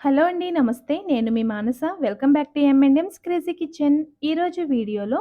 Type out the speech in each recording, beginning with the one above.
Hello అండి. నమస్తే. నేను మీ Manasa. Welcome back to M&M's crazy kitchen. ఈరోజు వీడియోలో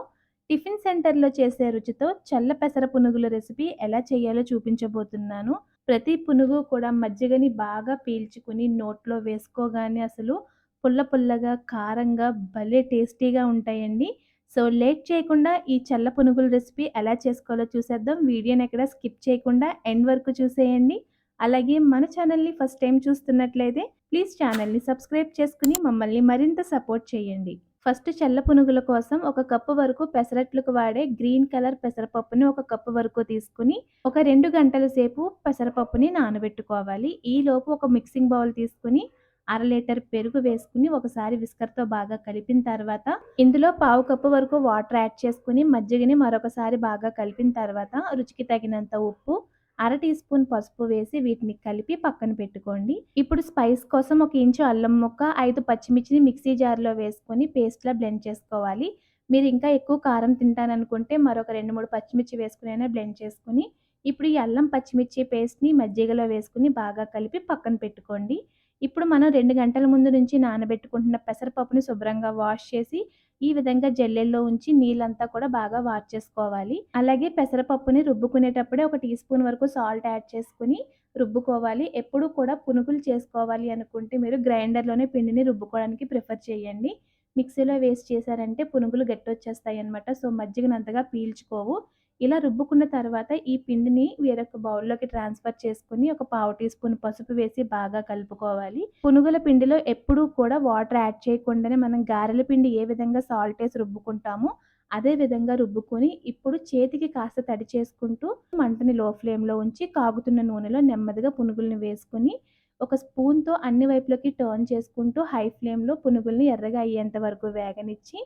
టిఫిన్ సెంటర్‌లో చేసే రుచితో చల్ల పెసర పునుగుల రెసిపీ ఎలా చేయాలో చూపించబోతున్నాను. ప్రతి పునుగు కూడా మజ్జిగని బాగా పీల్చుకుని నోట్లో వేసుకోగానే అసలు పుల్ల పుల్లగా, కారంగా భలే టేస్టీగా ఉంటాయండి. సో లేట్ చేయకుండా ఈ చల్ల పునుగుల రెసిపీ ఎలా చేసుకోవాలో చూసేద్దాం. వీడియోని ఎక్కడ స్కిప్ చేయకుండా ఎండ్ వరకు చూసేయండి. అలాగే మన ఛానల్‌ని ఫస్ట్ టైం చూస్తున్నట్లయితే ప్లీజ్ ఛానల్‌ని సబ్స్క్రైబ్ చేసుకుని మమ్మల్ని మరింత సపోర్ట్ చేయండి. ఫస్ట్ చల్ల పునుగుల కోసం ఒక కప్పు వరకు పెసరట్లకు వాడే గ్రీన్ కలర్ పెసరపప్పుని ఒక కప్పు వరకు తీసుకుని ఒక రెండు గంటల సేపు పెసరపప్పుని నానబెట్టుకోవాలి. ఈలోపు ఒక మిక్సింగ్ బౌల్ తీసుకుని అర లీటర్ పెరుగు వేసుకుని ఒకసారి విస్కర్‌తో బాగా కలిపిన తర్వాత ఇందులో పావు కప్పు వరకు వాటర్ యాడ్ చేసుకుని మజ్జిగని మరొకసారి బాగా కలిపిన తర్వాత రుచికి తగినంత ఉప్పు, అర టీ స్పూన్ పసుపు వేసి వీటిని కలిపి పక్కన పెట్టుకోండి. ఇప్పుడు స్పైస్ కోసం ఒక ఇంచు అల్లం ముక్క, ఐదు పచ్చిమిర్చిని మిక్సీ జార్‌లో వేసుకొని పేస్ట్‌లా బ్లెండ్ చేసుకోవాలి. మీరు ఇంకా ఎక్కువ కారం తింటాననుకుంటే మరొక 2, 3 పచ్చిమిర్చి వేసుకొనైనా బ్లెండ్ చేసుకొని ఇప్పుడు ఈ అల్లం పచ్చిమిర్చి పేస్ట్‌ని మజ్జిగలో వేసుకుని బాగా కలిపి పక్కన పెట్టుకోండి. ఇప్పుడు మనం రెండు గంటల ముందు నుంచి నానబెట్టుకుంటున్న పెసరపప్పుని శుభ్రంగా వాష్ చేసి ఈ విధంగా జల్లెల్లో ఉంచి నీళ్ళంతా కూడా బాగా వార్చేసుకోవాలి. అలాగే పెసరపప్పుని రుబ్బుకునేటప్పుడే ఒక టీ స్పూన్ వరకు సాల్ట్ యాడ్ చేసుకొని రుబ్బుకోవాలి. ఎప్పుడూ కూడా పునుగులు చేసుకోవాలి అనుకుంటే మీరు గ్రైండర్‌లోనే పిండిని రుబ్బుకోవడానికి ప్రిఫర్ చేయండి. మిక్సీలో వేసి చేశారంటే పునుగులు గట్టి వచ్చేస్తాయి అనమాట సో మజ్జిగనంతగా పీల్చుకోవు. ఇలా రుబ్బుకున్న తర్వాత ఈ పిండిని వేరొక బౌల్‌లోకి ట్రాన్స్‌ఫర్ చేసుకొని ఒక పావు టీ స్పూన్ పసుపు వేసి బాగా కలుపుకోవాలి. పునుగుల పిండిలో ఎప్పుడూ కూడా వాటర్ యాడ్ చేయకుండానే మనం గారెల పిండి ఏ విధంగా సాల్ట్ వేసి రుబ్బుకుంటామో అదే విధంగా రుబ్బుకొని ఇప్పుడు చేతికి కాస్త తడి చేసుకుంటూ మంటని లో ఫ్లేమ్‌లో ఉంచి కాగుతున్న నూనెలో నెమ్మదిగా పునుగుల్ని వేసుకొని ఒక స్పూన్‌తో అన్ని వైపులకి టర్న్ చేసుకుంటూ హై ఫ్లేమ్‌లో పునుగుల్ని ఎర్రగా అయ్యేంత వరకు వేగనిచ్చి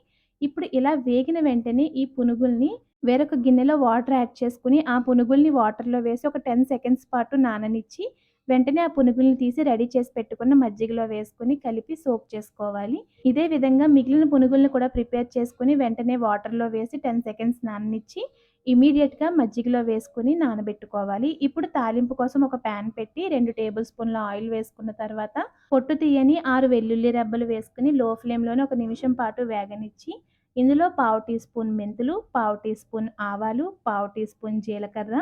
ఇప్పుడు ఇలా వేగిన వెంటనే ఈ పునుగుల్ని వేరొక గిన్నెలో వాటర్ యాడ్ చేసుకుని ఆ పునుగుల్ని వాటర్‌లో వేసి ఒక 10 సెకండ్స్ పాటు నాననిచ్చి వెంటనే ఆ పునుగుల్ని తీసి రెడీ చేసి పెట్టుకున్న మజ్జిగలో వేసుకొని కలిపి సోప్ చేసుకోవాలి. ఇదే విధంగా మిగిలిన పునుగుల్ని కూడా ప్రిపేర్ చేసుకుని వెంటనే వాటర్‌లో వేసి 10 సెకండ్స్ నాననిచ్చి ఇమీడియట్గా మజ్జిగలో వేసుకుని నానబెట్టుకోవాలి. ఇప్పుడు తాలింపు కోసం ఒక ప్యాన్ పెట్టి రెండు టేబుల్ స్పూన్ల ఆయిల్ వేసుకున్న తర్వాత పొట్టు తీయని ఆరు వెల్లుల్లి రెబ్బలు వేసుకుని లో ఫ్లేమ్‌లోనే ఒక నిమిషం పాటు వేగనిచ్చి ఇందులో పావు టీ స్పూన్ మెంతులు, పావు టీ స్పూన్ ఆవాలు, పావు టీ స్పూన్ జీలకర్ర,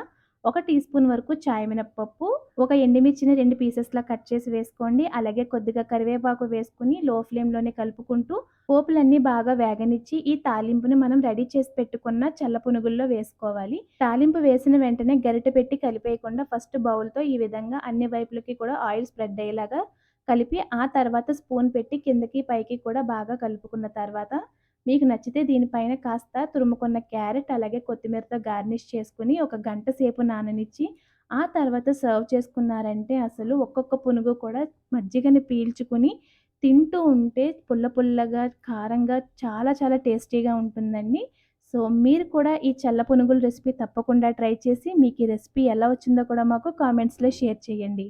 ఒక టీ స్పూన్ వరకు చాయ్ మినపప్పు, ఒక ఎండుమిర్చిని రెండు పీసెస్‌లా కట్ చేసి వేసుకోండి. అలాగే కొద్దిగా కరివేపాకు వేసుకుని లో ఫ్లేమ్‌లోనే కలుపుకుంటూ పోపులన్నీ బాగా వేగనిచ్చి ఈ తాలింపుని మనం రెడీ చేసి పెట్టుకున్న చల్ల పునుగుల్లో వేసుకోవాలి. తాలింపు వేసిన వెంటనే గరిటె పెట్టి కలిపేయకుండా ఫస్ట్ బౌల్‌తో ఈ విధంగా అన్ని వైపులకి కూడా ఆయిల్ స్ప్రెడ్ అయ్యేలాగా కలిపి ఆ తర్వాత స్పూన్ పెట్టి కిందకి పైకి కూడా బాగా కలుపుకున్న తర్వాత మీకు నచ్చితే దీనిపైన కాస్త తురుముకున్న క్యారెట్ అలాగే కొత్తిమీరతో గార్నిష్ చేసుకుని ఒక గంట సేపు నాననిచ్చి ఆ తర్వాత సర్వ్ చేసుకున్నారంటే అసలు ఒక్కొక్క పునుగు కూడా మజ్జిగని పీల్చుకుని తింటూ ఉంటే పుల్ల పుల్లగా, కారంగా చాలా చాలా టేస్టీగా ఉంటుందండి. సో మీరు కూడా ఈ చల్ల పునుగుల రెసిపీ తప్పకుండా ట్రై చేసి మీకు ఈ రెసిపీ ఎలా వచ్చిందో కూడా మాకు కామెంట్స్‌లో షేర్ చేయండి.